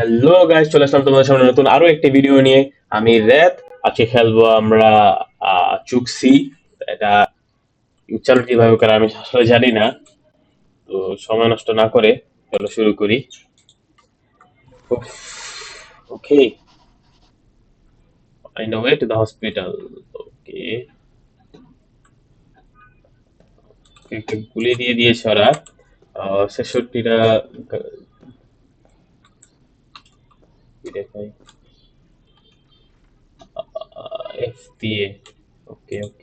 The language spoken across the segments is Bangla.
হ্যালো গাইস চলে আসলাম তোমাদের সামনে নতুন আরও একটি ভিডিও নিয়ে। আমি রেত আজকে খেলব আমরা চুক্সি এটা উচ্চারণ কীভাবে করে আমি আসলে জানি না। তো সময় নষ্ট না করে চলো শুরু করি। Okay I a way to the hospital okay একটা গুলি দিয়ে দিয়েছে ওরা। ছেষট্টিটা directo ahí. Ah, FTE. Ok, ok.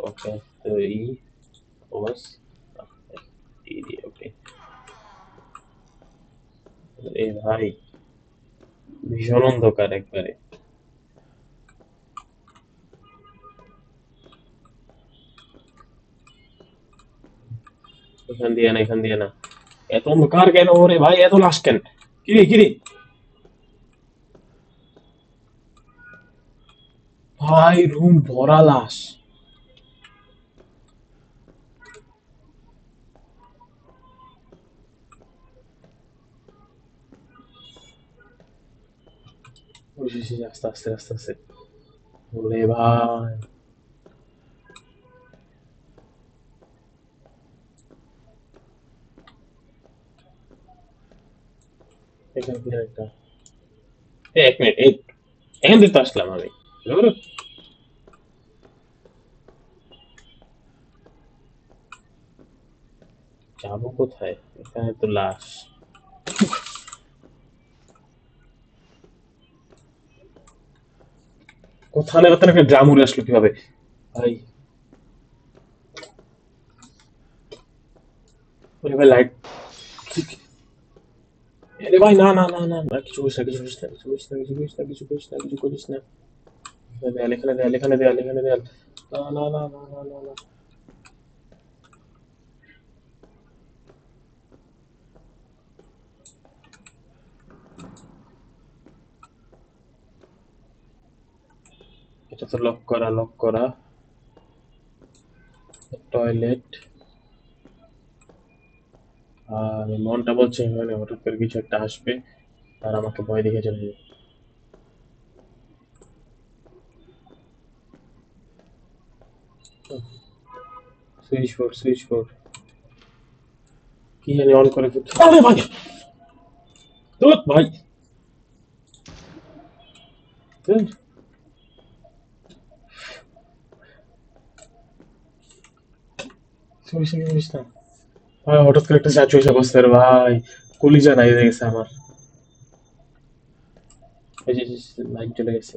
Ok, estoy. OS. FTE, ok. એ ભાઈ ভীষণ অন্ধকার একবারে এখান দিয়ে না এখান দিয়ে এত অন্ধকার কেন ওরে ভাই এত লাশ কেন কিরে কিরে ভাই রুম ভরা লাশ আস্তে আস্তে আস্তে আস্তে ওরে ভাই যাব কোথায়? এখানে তো লাশ। কোথায় একটা ড্রাম উড়ে আসলো কীভাবে? ভাই। ভাই লাইট আরে ভাই, না না না না না, কিছু করিস কিছু করিস না, কিছু করিস না, কিছু করিস না, কিছু করিস না, কিছু করিস না। দেয়াল এখানে দেয়াল এখানে দেয়াল এখানে দেয়াল। না না না না না না না। এটা তো লক করা লক করা। টয়লেট আর মনটা বলছে এখানে হঠাৎ করে কিছু একটা আসবে আর আমাকে ভয় দেখে চলে যাবে। সুইচ বোর্ড সুইচ বোর্ড কি জানি অন করে ফেলছে আরে ভাই! ধুর ভাই! ধুর। চব্বিশ না চব্বিশ না? ভাই হঠাৎ করে একটা চাচু এসে বসতে ভাই, কলিজা নাই, হয়ে গেছে আমার। লাইট চলে গেছে।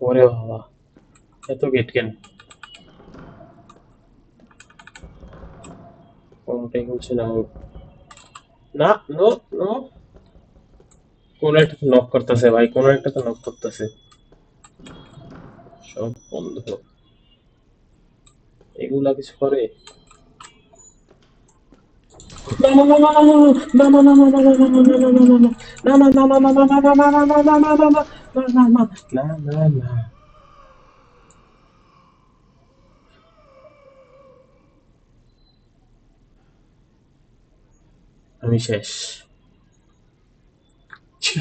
ওরে বাবা, এত গেট কেন? কোনটাই হচ্ছে না না নো নো কোন একটা নক করতেছে, ভাই, কোন একটা তো নক করতেছে। সব বন্ধ এগুলা কিছু করে আমি শেষ ছিল.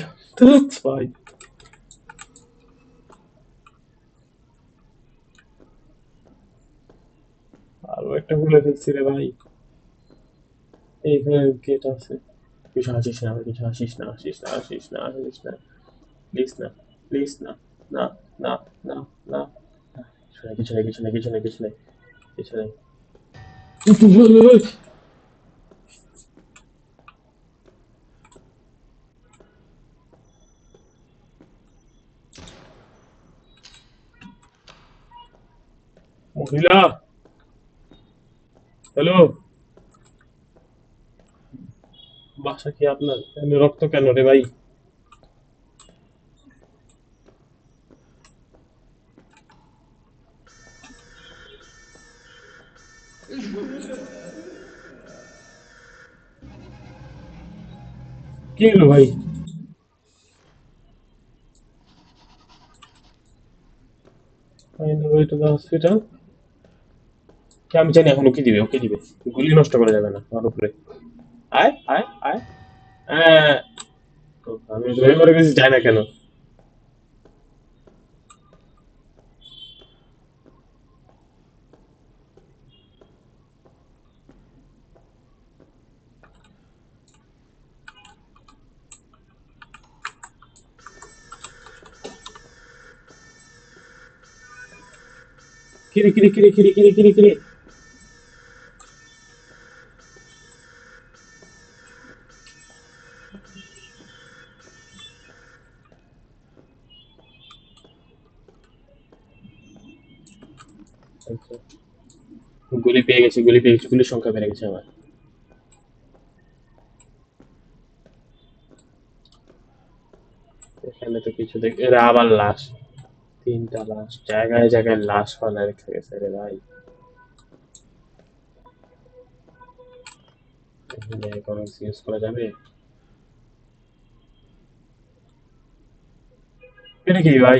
আরও একটা ভুলে ফেলছি রে ভাই। এইখানে গেট আছে। কিছু আসিস না কিছু আসিস না আসিস না আসিস না আসিস না। প্লিজ না প্লিজ না না না না না। কিছু নেই কিছু নেই কিছু নেই কিছু নেই কিছু নেই কিছু নেই মহিলা! হ্যালো? বাসা কি আপনার? রক্ত কেন রে ভাই? কি হলো ভাই? হসপিটাল আমি জানি এখন ওকে দিবে ওকে দিবে? গুলি নষ্ট করা যাবে না আমার উপরে। আয় আয় আয়। আমি যাই না কেন? কিরে কিরে কিরে কিরে কিরে কিরে কিরে? গেছি, গুলি পেয়ে গেছি গুলির সংখ্যা বেড়ে গেছে আমার এখানে তো কিছু দেখ এরা আবার লাশ তিনটা লাশ জায়গায় জায়গায় লাশ ফেলা রেখে গেছে রে ভাই। ইউজ করা যাবে? এটা কি ভাই?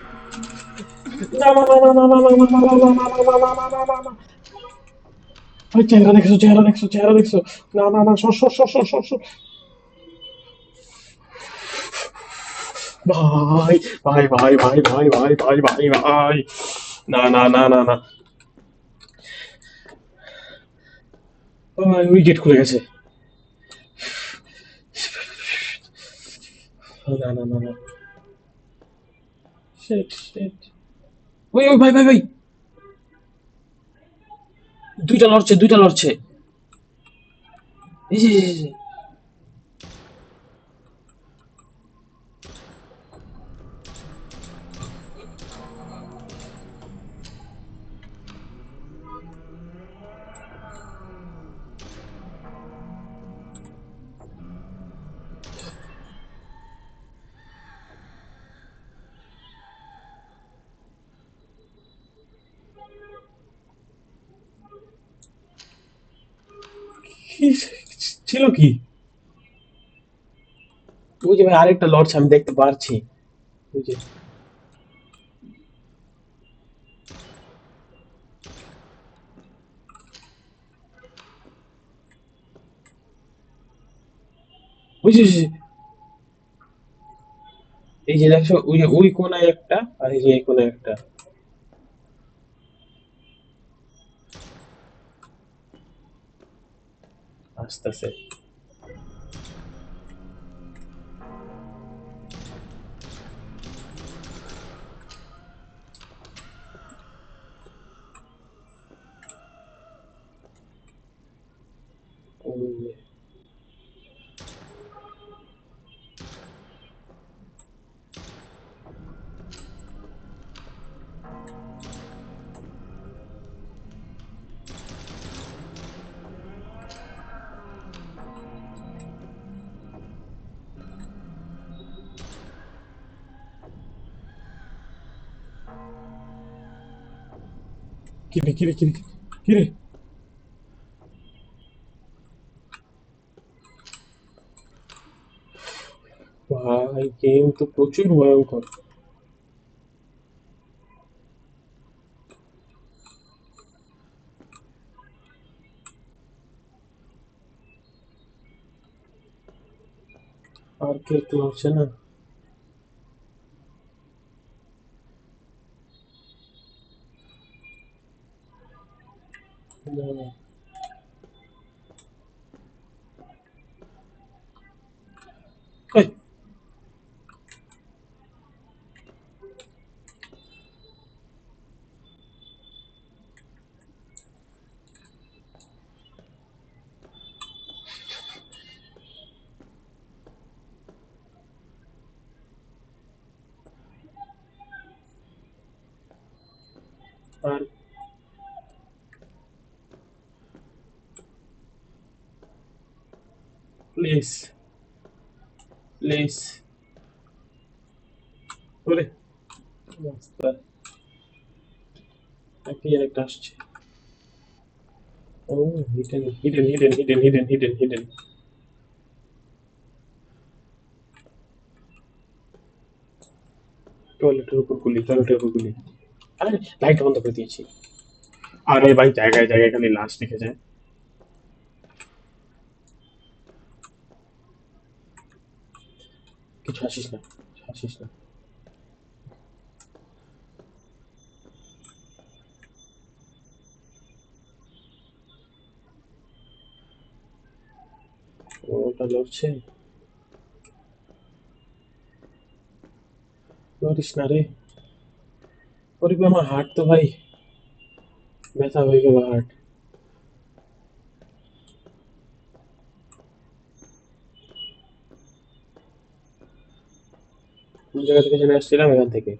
ভাই চেহারা দেখছ চেহারা দেখছ চেহারা দেখছ না না ভাই না না না না না ভাই ওই গেট খুলে গেছে। না না না না ওই ওই ভাই ভাই ভাই। দুইটা লড়ছে দুইটা লড়ছে। ছিল কি? ওই ভাই আরেকটা লড়ছে আমি দেখতে পারছি। ওই যে। এই যে দেখছ ওই যে, ওই কোনায় একটা, আর এই যে এই কোনায় একটা। আসতেছে ওই Kiri kiri kiri. Kiri. Vay game তো প্রচুর ভয়ঙ্কর আর কে তো আছে প্লিজ প্লিজ ওরে রাস্তা একটা একটা আসছে ও hidden hidden hidden hidden hidden hidden hidden টয়লেটের উপর গুলি টয়লেটের উপর গুলি আরে লাইট বন্ধ করে দিয়েছি আরে ভাই জায়গায় জায়গায় খালি লাশ দেখে যায় কিছু ওটা লড়ছে। না রে। ওরে আমার হাট তো ভাই। ব্যথা হয়ে গেল হাট। কোন জায়গা থেকে চলে আসছিলাম এখান থেকে।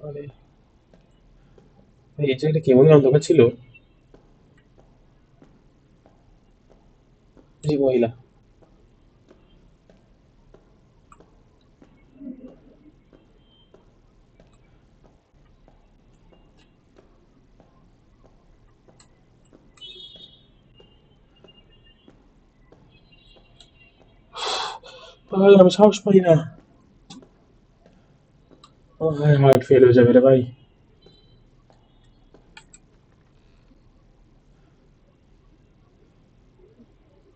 আরে, এই জায়গাটা কেমন অন্ধকার ছিল? জি, মহিলা ভাই আমি সাহস পাই না। হার্ট ফেল হয়ে যাবে রে ভাই।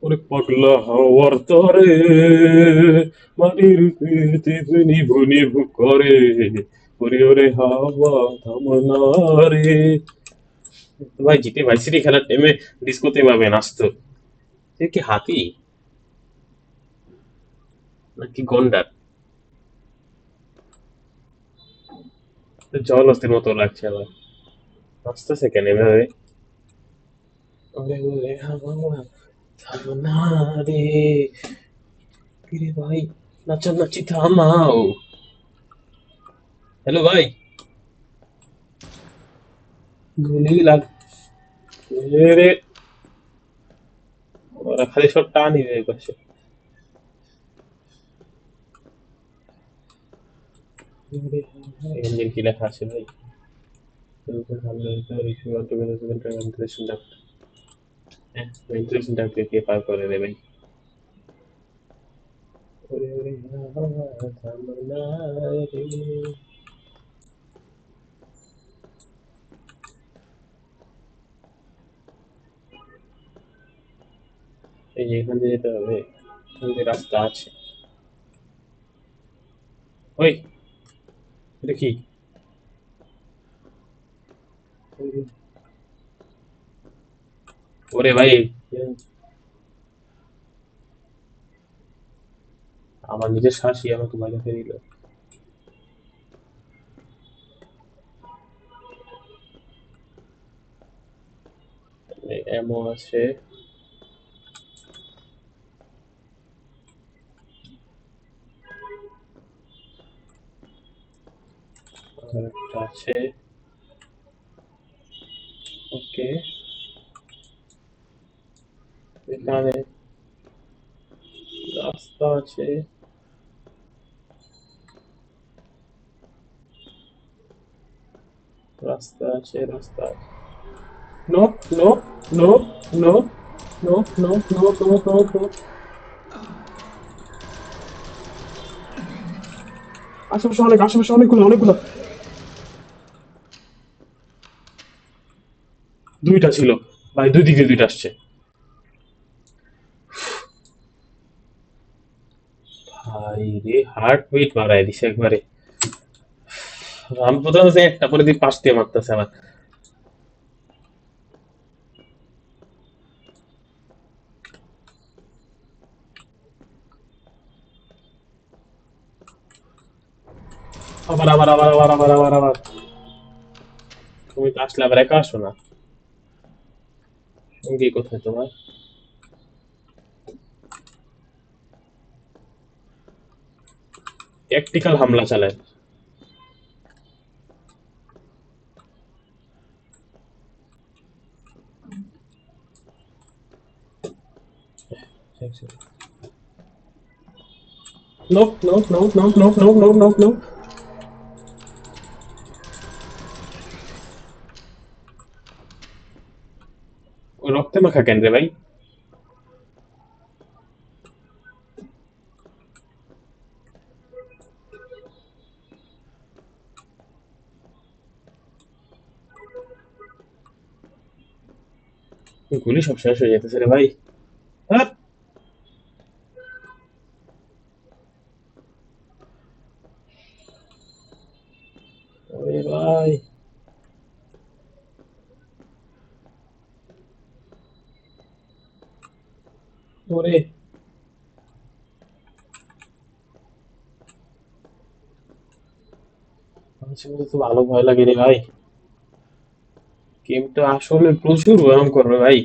ওরে পাগলা হওয়ার তরে, মাটির পেতে নিভু নিভু করে, ওরে ওরে হাওয়া থামনা ভাই, জিতে ভাই, সিটি খেলার টাইমে ডিস্কোতে পাবে নাচতো। সে কি হাতি? নাকি গন্ডার? জল অস্থির মতো লাগছে আবার। নাচতেছে কেন এভাবে? ভাই নাচানাচি থামাও। হ্যালো ভাই। ওরা খালি সব টানি রে পাশে ইঞ্জিন কি লেখা আছে ভাই? ভেন্টিলেশন এই যে এখান যেতে হবে, এখান দিয়ে রাস্তা আছে। ওই! এটা কি? ওরে ভাই। আমার নিজের শ্বাসই আমাকে বাইরে ফেলে দিল। এমন আছে। আছে। ওকে। এখানে রাস্তা আছে। রাস্তা আছে, রাস্তা no no no no no no no no no no আশেপাশে অনেক, আশেপাশে অনেকগুলো অনেকগুলো। দুইটা ছিল ভাই দুই দিকে দুইটা আসছে। ভাই রে হার্ট বিট বাড়ায় দিছে একবারে। প্রথমে একটা করে দিয়ে পাশ দিয়ে মারতেছে আমার আবার আবার আবার আবার আবার আবার আবার। তুমি আসলে আবার একা আসো না। 이게 이거 동안 टैक्टिकल हमला चला है No, no, no, no, no, no, no, no, no. tenemos acá en Delay. Ya te se le va ahí. মাঝে ভালো ভয় লাগে রে ভাই। গেমটা আসলে প্রচুর ভয়ঙ্কর রে ভাই।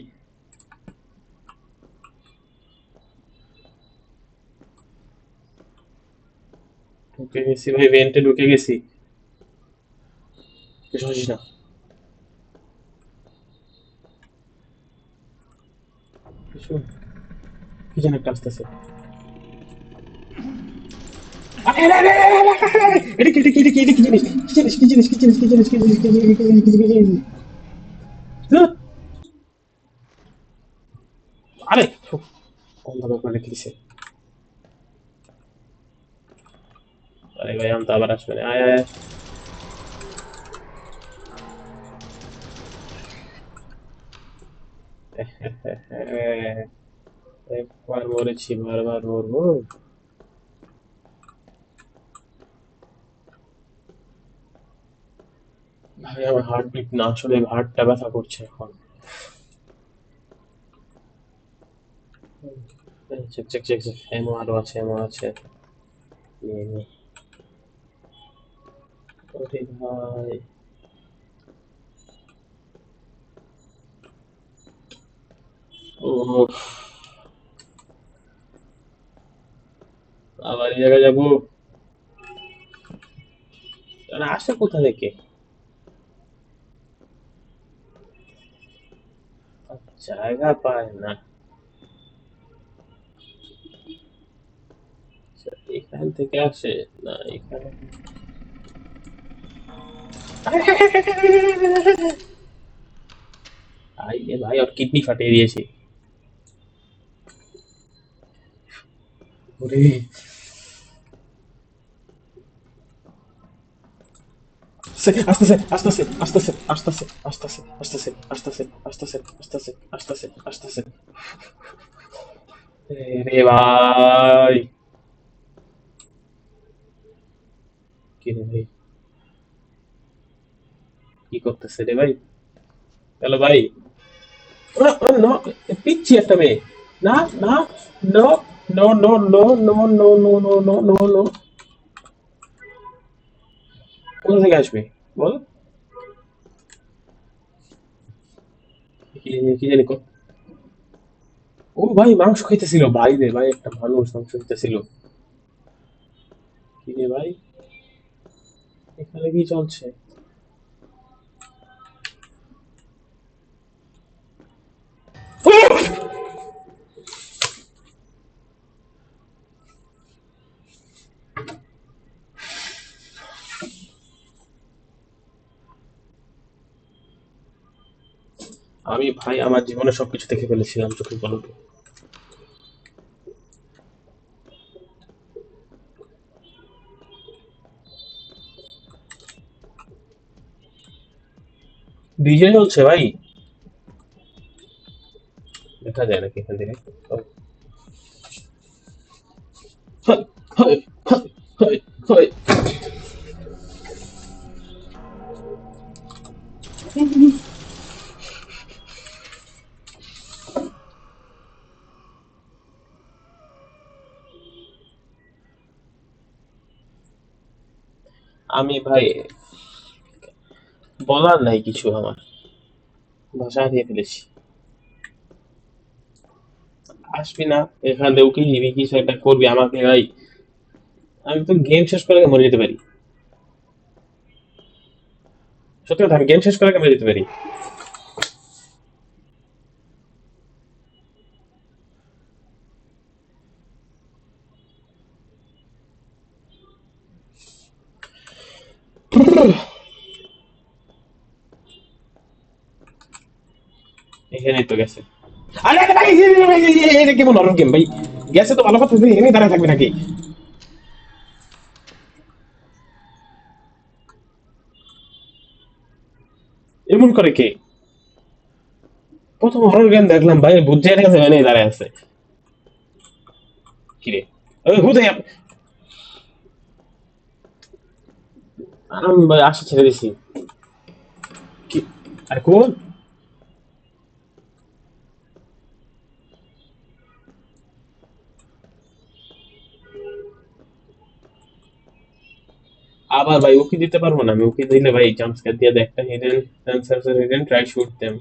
ঢুকে গেছি ভাই ভেন্টে ঢুকে গেছি। কিছু না। কিছু পিছনে একটা আসতেছে আরে অন্ধকার করে রেখে দিছে আরে ভাই আমি তো আবার আসবে না আয় আয় Yeah. একবার মরেছি বারবার মরবো ভাই, আমার হার্ট বিট না আসলে হার্টটা ব্যথা করছে এখন। চেক চেক চেক চেক এমও আরও আছে এমও আছে। ওরে ভাই। ও আবার এই জায়গায় যাব তারা আসে কোথা থেকে জায়গা পায় না আচ্ছা, এখান থেকে আসে না এখানে ভাই এ ভাই ওর কিডনি ফাটিয়ে দিয়েছি ওরে আসতেছে আসতেছে আসতেছে আসতেছে আসতেছে আসতেছে আসতেছে আসতেছে আসতেছে আসতেছে আসতেছে রে ভাই কি রে ভাই কি করতেছে রে ভাই হ্যালো ভাই ও, ও, no, পিচ্ছি একটা মেয়ে না না no no no no no no no no no no no কোথা থেকে আসবে বল কি জানি ও ভাই মাংস খাইতেছিল ভাই রে ভাই একটা মানুষ মাংস খাইতেছিল কি রে ভাই এখানে কি চলছে আমি ভাই আমার জীবনে সবকিছু দেখে ফেলেছিলাম চোখের পলকে ডিজে চলছে ভাই। দেখা যায় নাকি এখান থেকে? ও, হাই, আমি ভাই, বলার নাই কিছু আমার। ভাষা হারিয়ে ফেলেছি। আসবি না, এখানে উকি নিবি কিছু একটা করবি আমাকে ভাই? আমি তো গেম শেষ করে মরে যেতে পারি। সত্যি কথা, আমি গেম শেষ করে মরে যেতে পারি। এখানে তো গেছে। আরে ভাই? এ- এটা গেছে এখানেই দাঁড়ায় দেখলাম এখানেই আছে। কিরে ওই হুদে আমি আশা ছেড়ে দিছি। কি আর, কোন? আবার ভাই ওকে দিতে পারব না, আমি ওকে দিলে ভাই জাম্পস্কার দিয়ে দেয় একটা hidden answer hidden try shoot them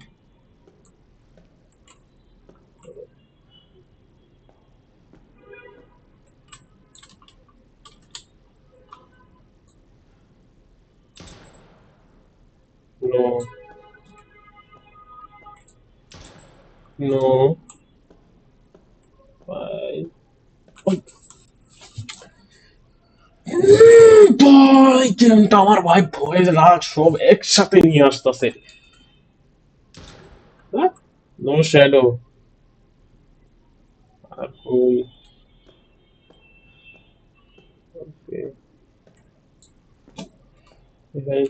No. No. Five. ওই। ভাই গেমটা আমার ভাই ভয় রাগ সব একসাথে নিয়ে আসতেছে। নো শ্যাডো আর কই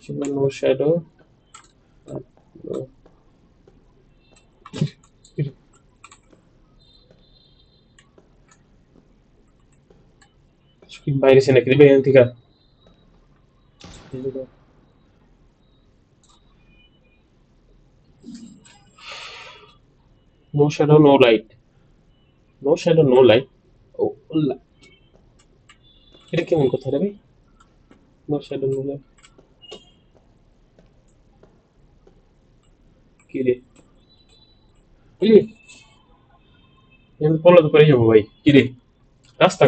ছিল no shadow Çünkü ben senekini beğendik ha. No shadow, no light. No shadow, no light. Oh, Allah. এটা কেমন কথা রে ভাই no shadow, no light. কি রে বুঝলি পড়লে তো পেরে যাব ভাই কি রে রাস্তা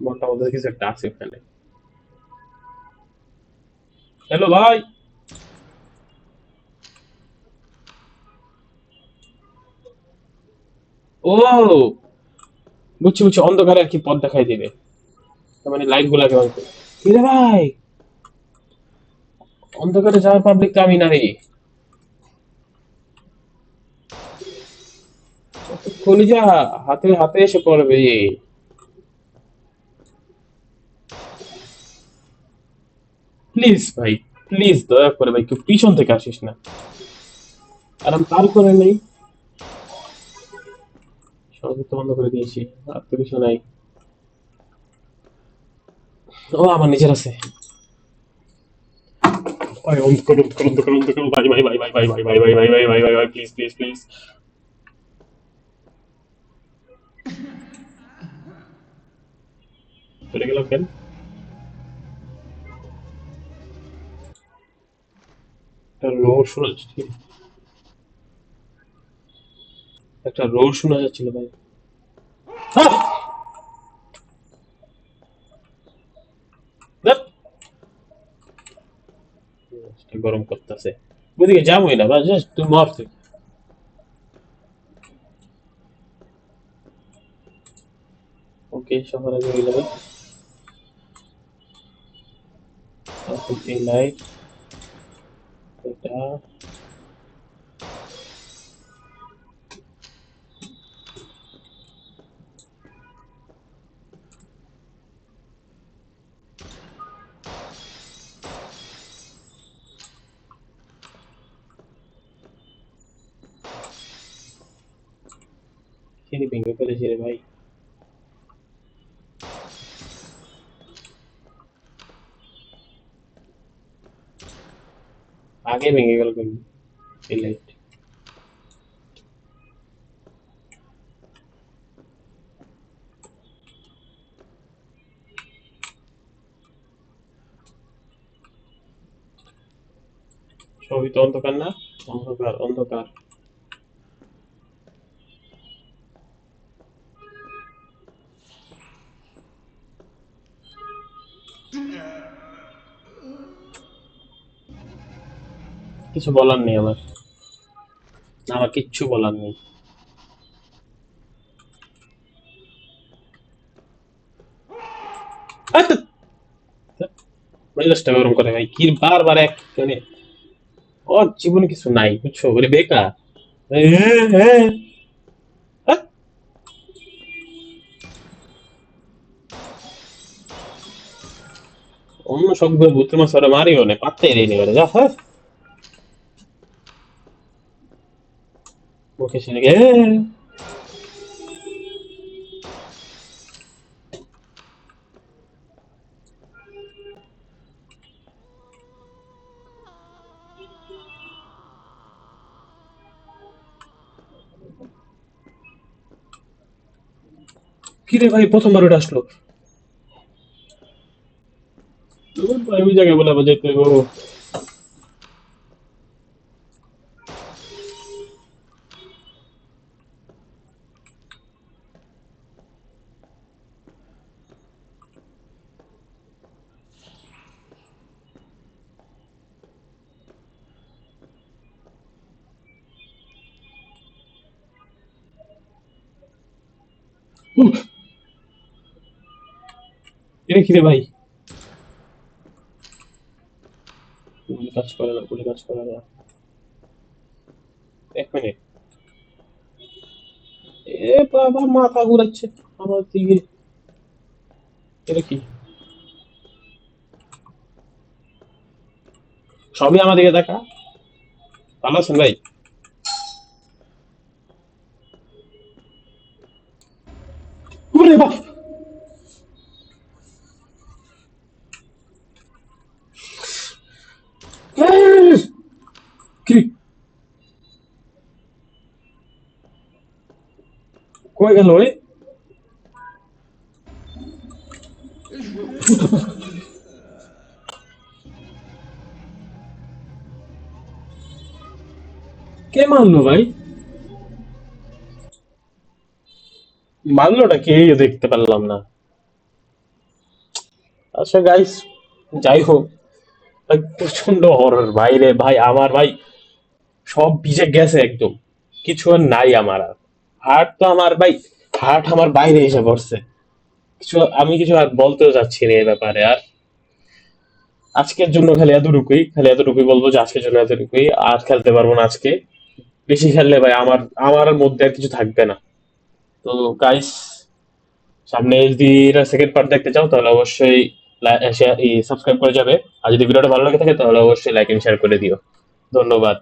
মধ্যে কিছু একটা আছে হ্যালো ভাই। ও, বুঝছি বুঝছি, অন্ধকারে আর কি পথ দেখাই দিবে। মানে লাইটগুলা কেমন করে কি ভাই? অন্ধকারে যাওয়ার পাবলিক তো আমি না রে কলিজা হাতে হাতে এসে পড়বে প্লিজ ভাই প্লিজ দয়া করে ভাই কেউ পিছন থেকে আসিস না আর আমি তার করে নেই সবই তো বন্ধ করে দিয়েছি আর তো কিছু নাই ও আমার নিজের আছে ভাই অন্ধকার অন্ধকার অন্ধকার অন্ধকার ভাই ভাই ভাই ভাই ভাই ভাই ভাই ভাই ভাই ভাই ভাই ভাই ভাই প্লিজ প্লিজ চলে গেল কেন একটা রোড শোনা যাচ্ছে। একটা রোড শোনা যাচ্ছিল ভাই! মেজাজটা গরম করতেছে। ওইদিকে যাবোই না বা জাস্ট তুই মর ওকে, সবার আগে হয়ে যাবে। এই light よな。Filipino, pero si eres ahí. আগে ভেঙে গেল কিন্তু। সবই তো অন্ধকার না অন্ধকার অন্ধকার। কিছু বলার নেই আমার। আমার কিচ্ছু বলার নেই। গরম করে ভাই কি এক মানে কিছু নাই, বুঝছ? বলে বেকার। হ্যাঁ? অন্য সবগুলো ভূতের মাছ ওরা মারিও না, পাত্তাই দেয়নি ওরা। যা হ্যাঁ। মুখে শুনে গে কিরে ভাই প্রথমবার ওটা আসলো। ওই জায়গায় বলে যেতে গো ভাই? গুলি কাজ করে না গুলি কাজ করে না। এক মিনিট। এ বাবা, মাথা ঘুরাচ্ছে আমার দিকে। এটা কি? সবই আমার দিকে দেখা। ভালো আছেন ভাই ওরে বাপ এই! কি কই গেল কে মারলো ভাই? মারলোটা কে দেখতে পারলাম না। আচ্ছা গাইস যাই হোক। ভাই প্রচণ্ড হরর বাইরে ভাই, আমার ভাই, সব ভিজে গেছে একদম। কিছু আর নাই আমার আর। হার্ট তো আমার ভাই হার্ট আমার বাইরে এসে পড়ছে। কিছু, আমি কিছু আর বলতেও যাচ্ছি না এই ব্যাপারে, আর আজকের জন্য খালি এতটুকুই খালি এতটুকুই বলব যে আজকের জন্য এতটুকুই, আর খেলতে পারব না আজকে। বেশি খেললে ভাই আমার আমার মধ্যে আর কিছু থাকবে না। তো গাইস সামনে এইচডির সেকেন্ড পার্ট দেখতে চাও, তাহলে অবশ্যই সাবস্ক্রাইব করে যাবে। আর যদি ভিডিওটা ভালো লাগে থাকে, তাহলে অবশ্যই লাইক এন্ড শেয়ার করে দিও। ধন্যবাদ।